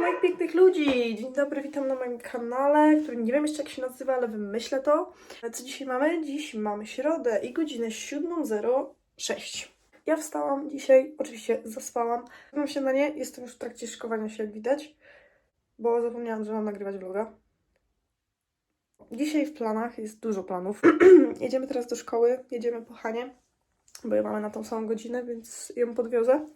moich pięknych ludzi! Dzień dobry, witam na moim kanale, który nie wiem jeszcze jak się nazywa, ale wymyślę to. Co dzisiaj mamy? Dziś mamy środę i godzinę 7.06. Ja wstałam dzisiaj, oczywiście zaspałam. Mam śniadanie, jestem już w trakcie szykowania się, jak widać, bo zapomniałam, że mam nagrywać vloga. Dzisiaj w planach jest dużo planów. jedziemy teraz do szkoły, jedziemy po Hanie, bo ja mamy na tą samą godzinę, więc ją podwiozę.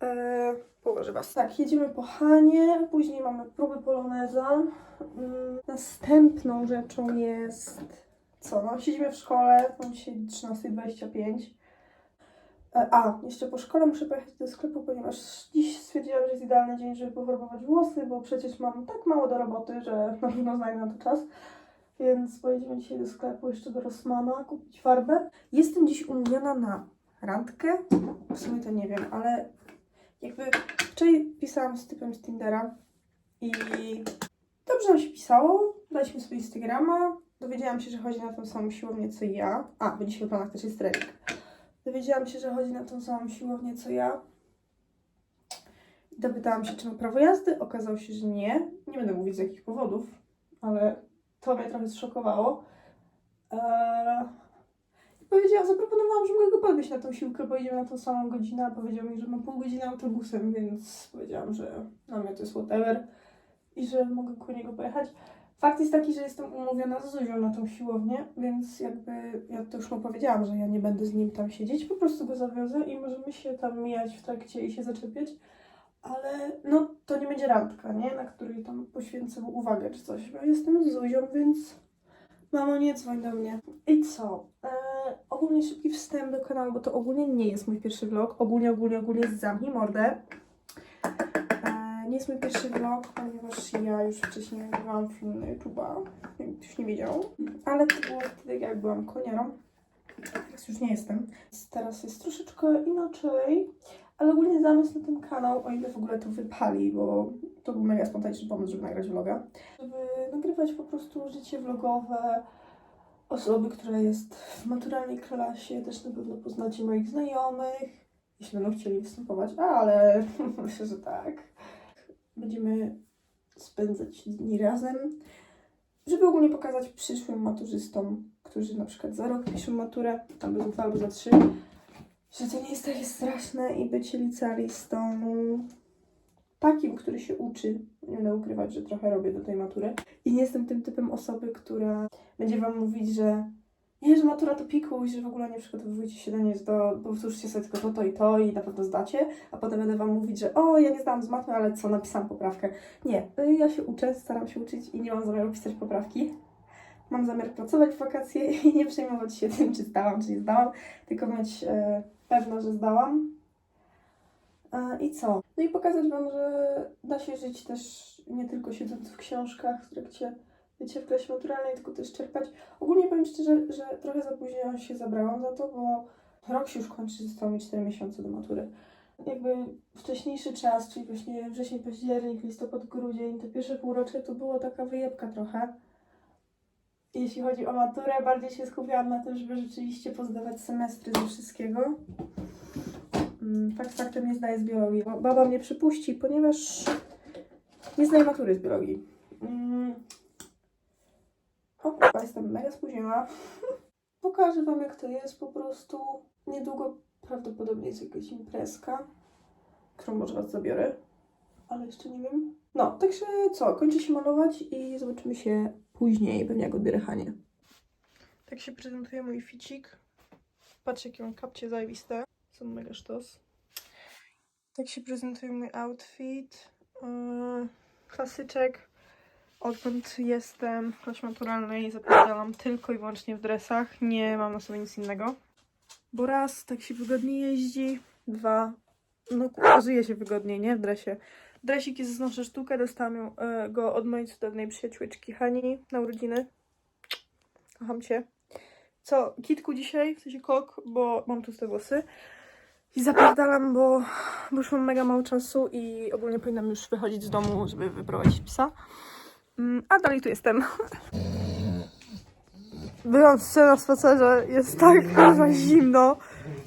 Eee, położę was. Tak, jedziemy po Hanie, później mamy próby poloneza. Mm, następną rzeczą jest... Co? No, siedzimy w szkole, mam dzisiaj 13.25. E, A, jeszcze po szkole muszę pojechać do sklepu, ponieważ dziś stwierdziłam, że jest idealny dzień, żeby pofarbować włosy, bo przecież mam tak mało do roboty, że na pewno znajdę na to czas. Więc pojedziemy dzisiaj do sklepu jeszcze do Rossmana kupić farbę. Jestem dziś umówiona na randkę. W sumie to nie wiem, ale jakby wczoraj pisałam z typem z Tindera i dobrze nam się pisało. Daliśmy sobie Instagrama. Dowiedziałam się, że chodzi na tą samą siłownię co ja. A, bo dzisiaj w planach też jest trening. Dowiedziałam się, że chodzi na tą samą siłownię co ja. Dopytałam się, czy ma prawo jazdy. Okazało się, że nie. Nie będę mówić z jakich powodów, ale to mnie trochę zszokowało. Eee... I powiedziałam, zaproponowałam, że mogę go podwieźć na tą siłkę, bo idziemy na tą samą godzinę, a powiedział mi, że ma pół godziny autobusem, więc powiedziałam, że dla mnie to jest whatever i że mogę koło niego pojechać. Fakt jest taki, że jestem umówiona z Zuzią na tą siłownię, więc jakby ja to już mu powiedziałam, że ja nie będę z nim tam siedzieć, po prostu go zawiozę i możemy się tam mijać w trakcie i się zaczepiać, ale no to nie będzie randka, nie? Na której tam poświęcę mu uwagę czy coś, bo jestem z Zuzią, więc mamo nie dzwoń do mnie. I co? Eee, ogólnie szybki wstęp do kanału, bo to ogólnie nie jest mój pierwszy vlog, ogólnie, ogólnie, ogólnie zamknij mordę. Eee, nie jest mój pierwszy vlog, ponieważ ja już wcześniej nagrywałam film na YouTube'a, ktoś nie wiedział, ale to było wtedy jak byłam koniarą. Teraz już nie jestem. Teraz jest troszeczkę inaczej, ale ogólnie zamysł na ten kanał, o ile w ogóle to wypali, bo to był mega spontaniczny pomysł, żeby nagrać vloga, żeby nagrywać po prostu życie vlogowe osoby, która jest w maturalnej klasie, też na pewno poznacie moich znajomych, jeśli będą chcieli występować, ale myślę, że tak. Będziemy spędzać dni razem, żeby ogólnie pokazać przyszłym maturzystom, którzy na przykład za rok piszą maturę, albo za dwa, albo za trzy, że to nie jest takie straszne i bycie licealistą takim, który się uczy. Nie będę ukrywać, że trochę robię do tej matury. I nie jestem tym typem osoby, która będzie wam mówić, że nie, że matura to pikuś, że w ogóle nie przygotowujcie się do niej, to powtórzcie sobie tylko to, to i to i na pewno zdacie, a potem będę wam mówić, że o, ja nie zdałam z matmy, ale co, napisałam poprawkę. Nie, y, ja się uczę, staram się uczyć i nie mam zamiaru pisać poprawki. Mam zamiar pracować w wakacje i nie przejmować się tym, czy zdałam, czy nie zdałam, tylko mieć e, pewność, że zdałam. I co? No i pokazać Wam, że da się żyć też nie tylko siedząc w książkach w trakcie bycia w klasie maturalnej, tylko też czerpać. Ogólnie powiem szczerze, że trochę za późno się zabrałam za to, bo rok się już kończy, zostało mi 4 miesiące do matury. Jakby wcześniejszy czas, czyli właśnie wrzesień, październik, listopad, grudzień, te pierwsze półrocze to było taka wyjebka trochę. Jeśli chodzi o maturę, bardziej się skupiałam na tym, żeby rzeczywiście pozdawać semestry ze wszystkiego. Mm, Fakt faktem nie zdaję z biologii. Baba mnie przypuści, ponieważ nie zdaję matury z biologii. Mm. O, kurwa, jestem mega spóźniona. Pokażę Wam, jak to jest po prostu. Niedługo prawdopodobnie jest jakaś imprezka, którą może Was zabiorę, ale jeszcze nie wiem. No, także co, kończę się malować i zobaczymy się później, pewnie jak odbierę Hanie. Tak się prezentuje mój ficik. Patrzcie, jakie mam kapcie zajebiste. Są mega sztos. Tak się prezentuje mój outfit. Yy, klasyczek. Odkąd jestem w klasie maturalnej zapierdalam tylko i wyłącznie w dresach. Nie mam na sobie nic innego. Bo raz, tak się wygodnie jeździ. Dwa, no pokazuje się wygodnie, nie? W dresie. Dresik jest znoszę sztukę. Dostałam e, go od mojej cudownej przyjaciółeczki Hani na urodziny. Kocham cię. Co, kitku dzisiaj, w sensie kok, bo mam tłuste włosy. I zapierdalam, bo, bo już mam mega mało czasu i ogólnie powinnam już wychodzić z domu, żeby wyprowadzić psa. Mm, A dalej tu jestem. Byłam się na spacerze, jest tak kurwa zimno,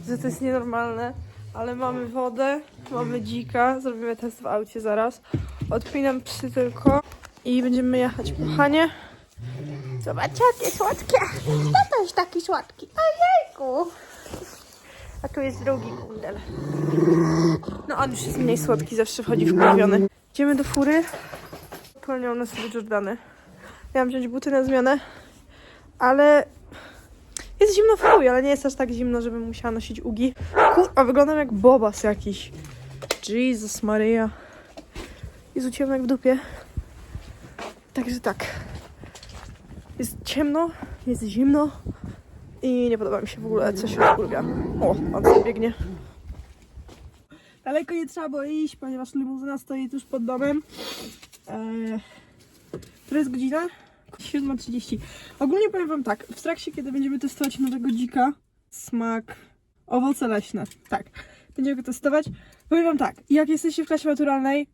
że to jest nienormalne. Ale mamy wodę, mamy dzika, zrobimy test w aucie zaraz. Odpinam psy tylko i będziemy jechać po Hanie. Zobaczcie, jakie słodkie. Jest taki słodki? Ojejku. A tu jest drugi kundel. No on już jest mniej słodki, zawsze wchodzi wkurwiony. Idziemy do fury. Pełnią nas sobie Jordany. Miałam wziąć buty na zmianę, ale jest zimno w chuj, ale nie jest aż tak zimno, żebym musiała nosić ugi. Kurwa, wyglądam jak bobas jakiś. Jesus Maria. Jezu, ciemno jak w dupie. Także tak. Jest ciemno, jest zimno i nie podoba mi się w ogóle, co się odkurwia. O, on sobie biegnie. Daleko nie trzeba było iść, ponieważ limuzyna stoi tuż pod domem. Eee, to jest godzina? 7.30. Ogólnie powiem wam tak, w trakcie, kiedy będziemy testować nowego dzika, smak owoce leśne, tak, będziemy go testować. Powiem wam tak, jak jesteście w klasie maturalnej,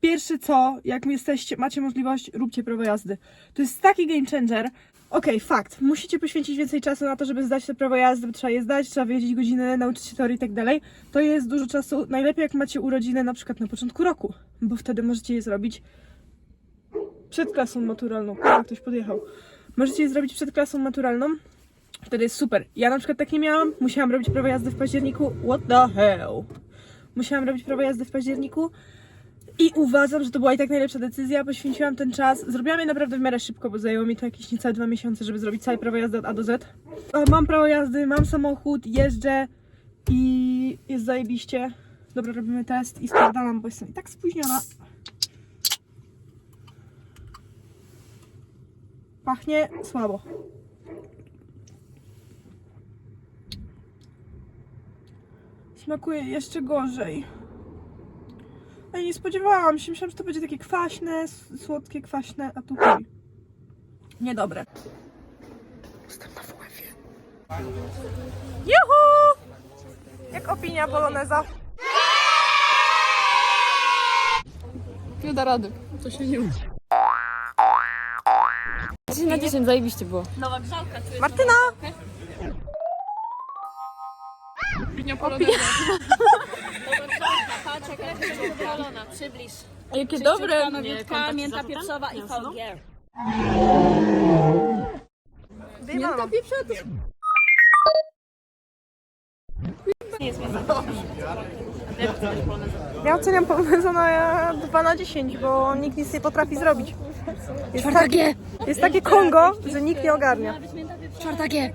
pierwsze co, jak jesteście, macie możliwość, róbcie prawo jazdy. To jest taki game changer. Okej, fakt, musicie poświęcić więcej czasu na to, żeby zdać to prawo jazdy, bo trzeba je zdać, trzeba wiedzieć godzinę, nauczyć się teorii i tak dalej. To jest dużo czasu, najlepiej jak macie urodziny na przykład na początku roku, bo wtedy możecie je zrobić przed klasą maturalną. Kurwa, ktoś podjechał. Możecie je zrobić przed klasą maturalną. Wtedy jest super. Ja na przykład tak nie miałam. Musiałam robić prawo jazdy w październiku. What the hell? Musiałam robić prawo jazdy w październiku. I uważam, że to była i tak najlepsza decyzja. Poświęciłam ten czas. Zrobiłam je naprawdę w miarę szybko, bo zajęło mi to jakieś niecałe dwa miesiące, żeby zrobić całe prawo jazdy od A do Z. Mam prawo jazdy, mam samochód, jeżdżę i jest zajebiście. Dobra, robimy test i sprawdzam, bo jestem i tak spóźniona. Pachnie słabo. Smakuje jeszcze gorzej. Ej, nie spodziewałam się. Myślałam, że to będzie takie kwaśne, słodkie, kwaśne, a tu. Niedobre. Jestem na WF-ie. Juhu! Jak opinia poloneza? Nie da rady. To się nie uda. 10 na 10, zajebiście było. Martyna! Opinia poloneza. Przybliż. Jakie dobre. Nowiutka, mięta pieprzowa i folgier. Mięta pieprzowa to... Ja oceniam poloneza na 2 na 10, bo nikt nic nie potrafi zrobić. Jest, takie, jest takie Kongo, że nikt nie ogarnia. Czwartakie.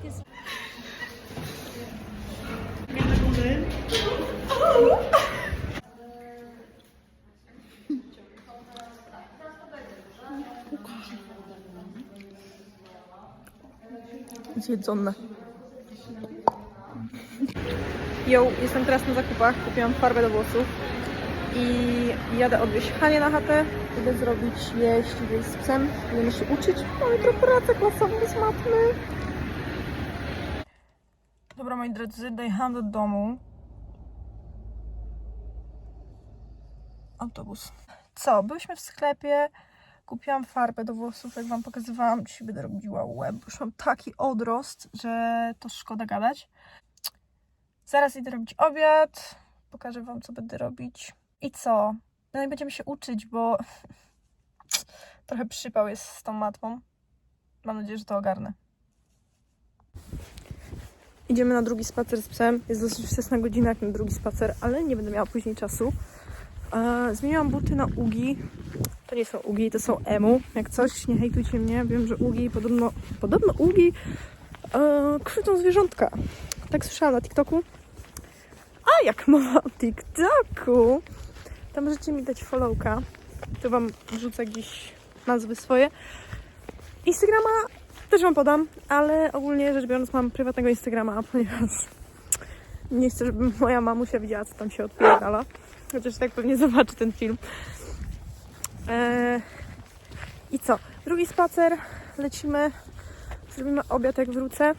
Zjedzone. Yo, jestem teraz na zakupach, kupiłam farbę do włosów i jadę odwieźć Hanie na chatę. Idę zrobić jeść, wyjść z psem, będziemy się uczyć. Mamy jutro pracę klasową z matmy. Dobra, moi drodzy, dojechałam do domu. Autobus. Co, byliśmy w sklepie, kupiłam farbę do włosów, jak wam pokazywałam. Dzisiaj będę robiła łeb, już mam taki odrost, że to szkoda gadać. Zaraz idę robić obiad, pokażę wam, co będę robić. I co? No i będziemy się uczyć, bo trochę przypał jest z tą matmą. Mam nadzieję, że to ogarnę. Idziemy na drugi spacer z psem. Jest dosyć wczesna godzina jak na drugi spacer, ale nie będę miała później czasu. Zmieniłam buty na ugi. To nie są ugi, to są emu. Jak coś, nie hejtujcie mnie. Wiem, że ugi, podobno, podobno ugi e, krzywdzą zwierzątka. Tak słyszałam na TikToku. A jak mowa o TikToku, to możecie mi dać followka. Tu wam wrzucę gdzieś nazwy swoje. Instagrama też wam podam, ale ogólnie rzecz biorąc mam prywatnego Instagrama, ponieważ nie chcę, żeby moja mamusia widziała, co tam się odpierdala. Chociaż tak pewnie zobaczy ten film. Eee, I co? Drugi spacer, lecimy, zrobimy obiad jak wrócę.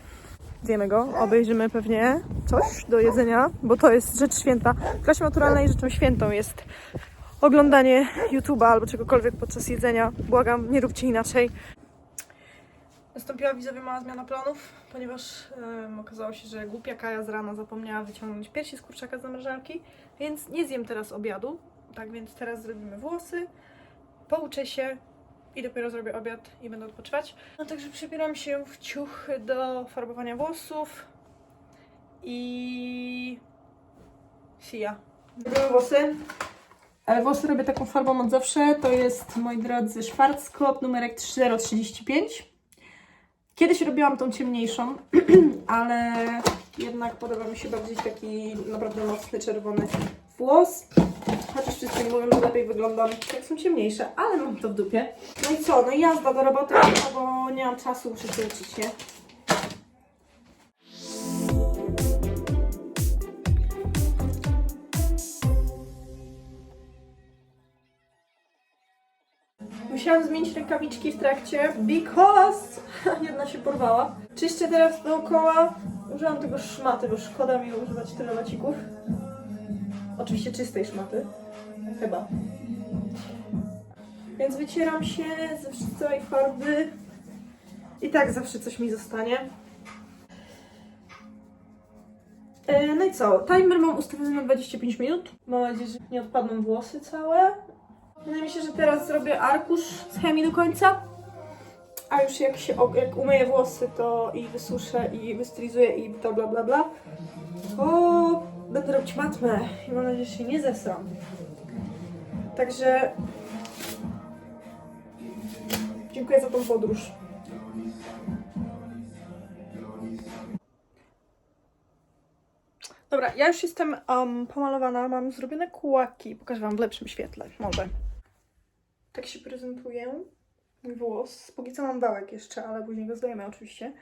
Zjemy go, obejrzymy pewnie coś do jedzenia, bo to jest rzecz święta. W klasie maturalnej rzeczą świętą jest oglądanie YouTube'a albo czegokolwiek podczas jedzenia. Błagam, nie róbcie inaczej. Nastąpiła widzowie mała zmiana planów, ponieważ em, okazało się, że głupia Kaja z rana zapomniała wyciągnąć piersi z kurczaka z zamrażarki, więc nie zjem teraz obiadu. Tak więc teraz zrobimy włosy pouczę się i dopiero zrobię obiad i będę odpoczywać. No także przebieram się w ciuchy do farbowania włosów i... Sia. Robię włosy. Ale włosy robię taką farbą od zawsze. To jest, moi drodzy, Schwarzkopf numerek 3035. Kiedyś robiłam tą ciemniejszą, ale jednak podoba mi się bardziej taki naprawdę mocny, czerwony włos. Chociaż wszyscy mówią, że lepiej wyglądam jak są ciemniejsze, ale mam to w dupie. No i co? No i jazda do roboty, bo nie mam czasu, muszę się? Musiałam zmienić rękawiczki w trakcie, because jedna się porwała. Czyszczę teraz dookoła. Użyłam tego szmaty, bo szkoda mi używać tyle macików. Oczywiście czystej szmaty. Chyba. Więc wycieram się ze całej farby. I tak zawsze coś mi zostanie. E, No i co? Timer mam ustawiony na 25 minut. Mam nadzieję, że nie odpadną włosy całe. Wydaje mi się, że teraz zrobię arkusz z chemii do końca. A już jak się jak umyję włosy, to i wysuszę, i wystylizuję, i bla bla bla bla, to będę robić matmę. I mam nadzieję, że się nie zesram. Także dziękuję za tą podróż. Dobra, ja już jestem um, pomalowana, mam zrobione kłaki. Pokażę Wam w lepszym świetle, może. Tak się prezentuje mój włos. Póki co mam wałek jeszcze, ale później go zdejmę oczywiście.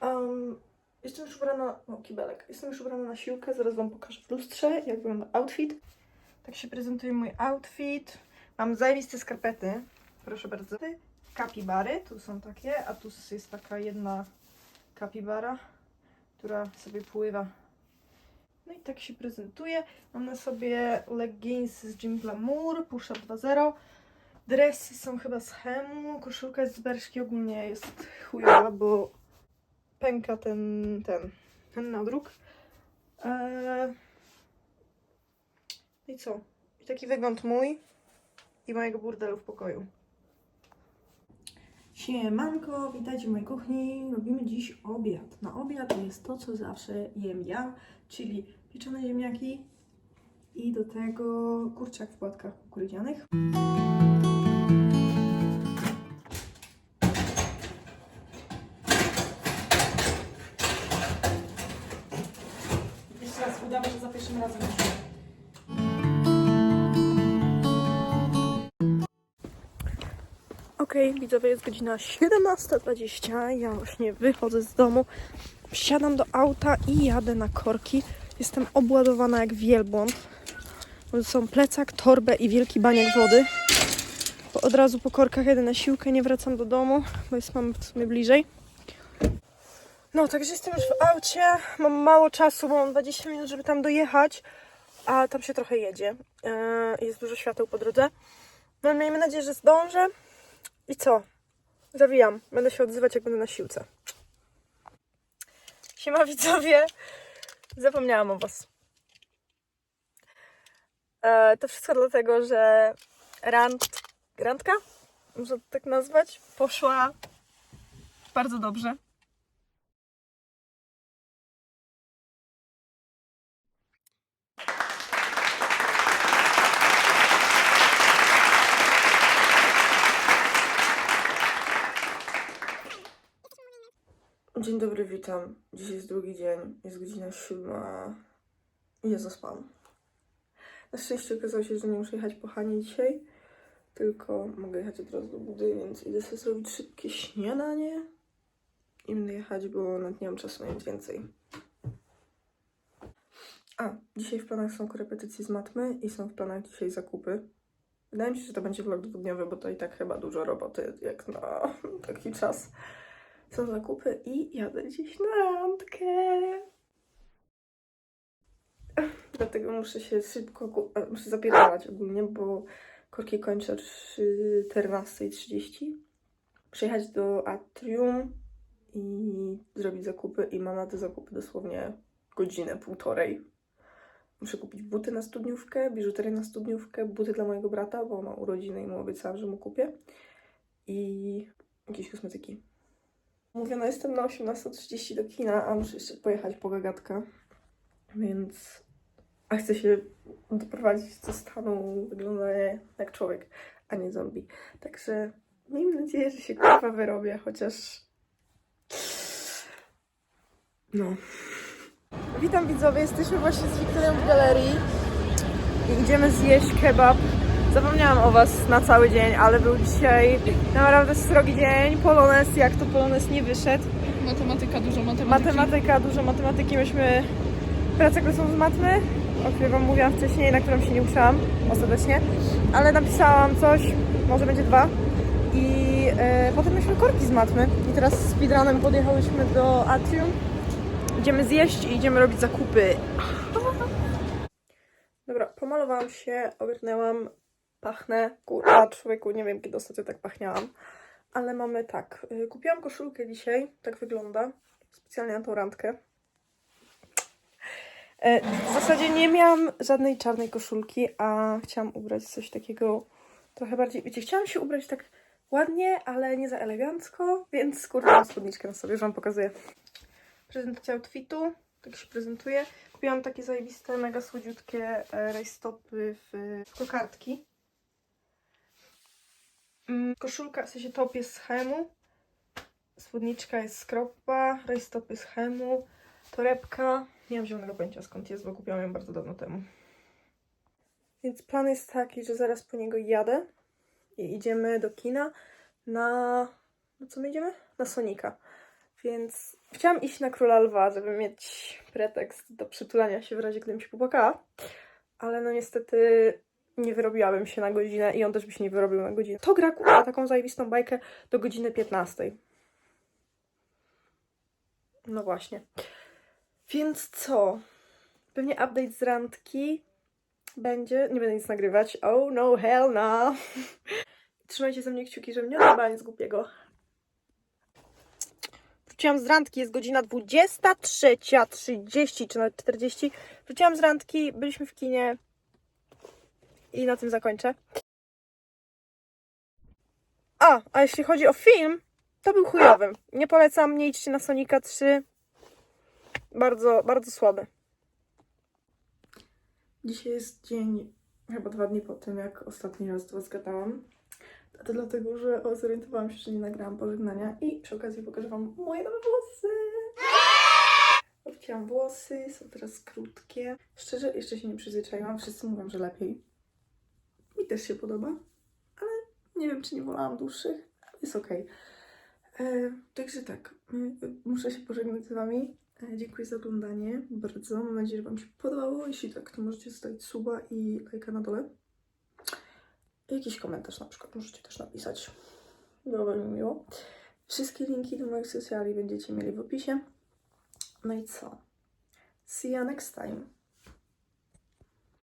Um, jestem już ubrana, no kibelek, jestem już ubrana na siłkę, zaraz Wam pokażę w lustrze, jak wygląda outfit. Tak się prezentuje mój outfit. Mam zajebiste skarpety, proszę bardzo. Kapibary, tu są takie, a tu jest taka jedna kapibara, która sobie pływa no i tak się prezentuje. Mam na sobie leggings z Jim Glamour, Push-Up 2.0. Dresy są chyba z Hemu, koszulka jest z Berszki, ogólnie jest chujowa, bo pęka ten, ten, ten nadruk. Eee... I co? I taki wygląd mój i mojego burdelu w pokoju. Siemanko, witajcie w mojej kuchni. Robimy dziś obiad. Na obiad jest to, co zawsze jem ja, czyli pieczone ziemniaki i do tego kurczak w płatkach kukurydzianych. Okej, widzowie, jest godzina 17.20. Ja właśnie wychodzę z domu, wsiadam do auta i jadę na korki. Jestem obładowana jak wielbłąd. Są plecak, torbę i wielki baniak wody. Bo od razu po korkach jedę na siłkę, nie wracam do domu, bo jest mam w sumie bliżej. No, także jestem już w aucie. Mam mało czasu, bo mam 20 minut, żeby tam dojechać. A tam się trochę jedzie. Yy, Jest dużo świateł po drodze. No, miejmy nadzieję, że zdążę. I co? Zawijam. Będę się odzywać, jak będę na siłce. Siema widzowie. Zapomniałam o was. E, to wszystko dlatego, że rand, randka, to tak nazwać, poszła bardzo dobrze. Dzień dobry, witam. Dziś jest drugi dzień, jest godzina siódma i ja zaspałam. Na szczęście okazało się, że nie muszę jechać po Hanie dzisiaj, tylko mogę jechać od razu do budy, więc idę sobie zrobić szybkie śniadanie i będę jechać, bo nawet nie mam czasu na nic więcej. A, dzisiaj w planach są korepetycje z matmy i są w planach dzisiaj zakupy. Wydaje mi się, że to będzie vlog dwudniowy, bo to i tak chyba dużo roboty, jak na taki czas są zakupy i jadę dziś na randkę. Dlatego muszę się szybko, e, muszę zapierdalać ogólnie, bo korki kończę o 14.30. Przyjechać do Atrium i zrobić zakupy i mam na te zakupy dosłownie godzinę, półtorej. muszę kupić buty na studniówkę, biżuterię na studniówkę, buty dla mojego brata, bo ma urodziny i mu obiecałam, że mu kupię. I jakieś kosmetyki. Mówiona jestem na 18.30 do kina, a muszę jeszcze pojechać po gagatka. Więc... A chcę się doprowadzić do stanu wyglądania jak człowiek, a nie zombie. Także miejmy nadzieję, że się kurwa wyrobię, chociaż... No. Witam widzowie, jesteśmy właśnie z Wiktorią w galerii i idziemy zjeść kebab. Zapomniałam o Was na cały dzień, ale był dzisiaj naprawdę srogi dzień. Polones, jak to Polones nie wyszedł. Matematyka, dużo matematyki. Matematyka, dużo matematyki. Myśmy pracę klasą z matmy, o której Wam mówiłam wcześniej, na którą się nie uczyłam ostatecznie, ale napisałam coś, może będzie dwa. I e, potem mieliśmy korki z matmy i teraz z speedrunem podjechałyśmy do Atrium. Idziemy zjeść i idziemy robić zakupy. Dobra, pomalowałam się, ogarnęłam, pachnę. Kurwa, człowieku, nie wiem kiedy ostatnio tak pachniałam. Ale mamy tak, y, kupiłam koszulkę dzisiaj, tak wygląda, specjalnie na tą randkę. E, W zasadzie nie miałam żadnej czarnej koszulki, a chciałam ubrać coś takiego trochę bardziej, wiecie, chciałam się ubrać tak ładnie, ale nie za elegancko, więc skórkową spódniczkę na sobie, już Wam pokazuję. Prezentacja outfitu, tak się prezentuje. Kupiłam takie zajebiste, mega słodziutkie e, rajstopy w kokardki. Mm, Koszulka, w sensie top jest z Hemu, spódniczka jest z Kroppa, rajstopy z Hemu, torebka. Nie mam zielonego pojęcia skąd jest, bo kupiłam ją bardzo dawno temu. Więc plan jest taki, że zaraz po niego jadę i idziemy do kina na... Na co my idziemy? Na Sonika. Więc chciałam iść na Króla Lwa, żeby mieć pretekst do przytulania się w razie, gdybym się popłakała. Ale no niestety nie wyrobiłabym się na godzinę i on też by się nie wyrobił na godzinę. To gra kupa taką zajebistą bajkę do godziny 15. No właśnie. Więc co? Pewnie update z randki będzie. Nie będę nic nagrywać. Oh no, hell no. Trzymajcie ze mnie kciuki, żebym nie odjebała nic głupiego. Wróciłam z randki, jest godzina 23.30 czy nawet 40. Wróciłam z randki, byliśmy w kinie i na tym zakończę. A, a jeśli chodzi o film, to był chujowy. Nie polecam, nie idźcie na Sonika 3. Bardzo, bardzo słaby. Dzisiaj jest dzień, chyba dwa dni po tym, jak ostatni raz do Was gadałam. A to dlatego, że zorientowałam się, że nie nagrałam pożegnania i przy okazji pokażę Wam moje nowe włosy. Obcięłam włosy, są teraz krótkie. Szczerze, jeszcze się nie przyzwyczaiłam. Wszyscy mówią, że lepiej. Też się podoba, ale nie wiem, czy nie wolałam dłuższych, jest okej. E, Także tak, y, muszę się pożegnać z Wami. E, Dziękuję za oglądanie bardzo. Mam nadzieję, że Wam się podobało. Jeśli tak, to możecie zostawić suba i lajka na dole. Jakiś komentarz na przykład możecie też napisać. Byłoby mi miło. Wszystkie linki do moich socjali będziecie mieli w opisie. No i co? See you next time.